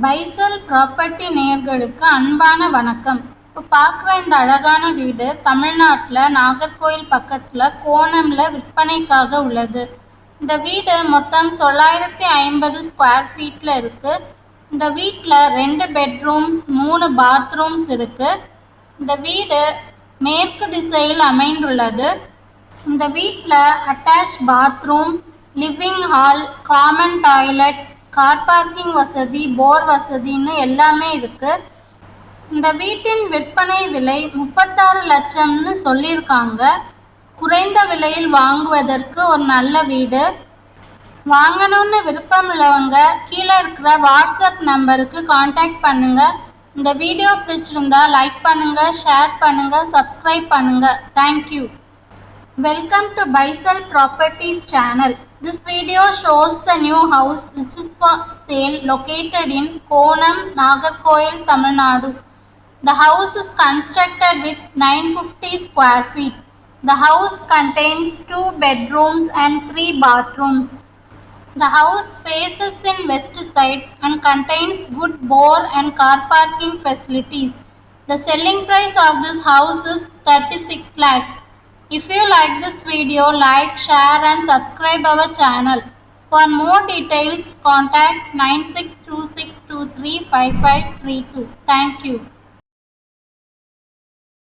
பைசல் property நேயர்களுக்கு அன்பான வணக்கம். இப்போ பார்க்குற இந்த அழகான வீடு தமிழ்நாட்டில் நாகர்கோயில் பக்கத்தில் கோணமில் விற்பனைக்காக உள்ளது. இந்த வீடு மொத்தம் தொள்ளாயிரத்தி ஐம்பது ஸ்கொயர் ஃபீட்டில் இருக்குது இந்த வீட்டில் ரெண்டு பெட்ரூம்ஸ் மூணு பாத்ரூம்ஸ் இருக்குது இந்த வீடு மேற்கு திசையில் அமைந்துள்ளது. இந்த வீட்டில் attach bathroom living hall common toilet car parking வசதி போர் வசதின்னு எல்லாமே இருக்கு. இந்த வீட்டின் விற்பனை விலை முப்பத்தாறு லட்சம்னு சொல்லியிருக்காங்க. குறைந்த விலையில் வாங்குவதற்கு ஒரு நல்ல வீடு. வாங்கணும்னு விருப்பம் உள்ளவங்க கீழே இருக்கிற வாட்ஸ்அப் நம்பருக்கு காண்டாக்ட் பண்ணுங்க. இந்த வீடியோ பிடிச்சிருந்தா லைக் பண்ணுங்க ஷேர் பண்ணுங்க சப்ஸ்கிரைப் பண்ணுங்க. Thank you Welcome to Baisal Properties channel. This video shows the new house which is for sale located in Konam, Nagarkoil, Tamil Nadu. The house is constructed with 950 square feet. The house contains two bedrooms and three bathrooms. The house faces in west side and contains good bore and car parking facilities. The selling price of this house is 36 lakhs. If you like this video, like, share and subscribe our channel. For more details, contact 9626235532. Thank you.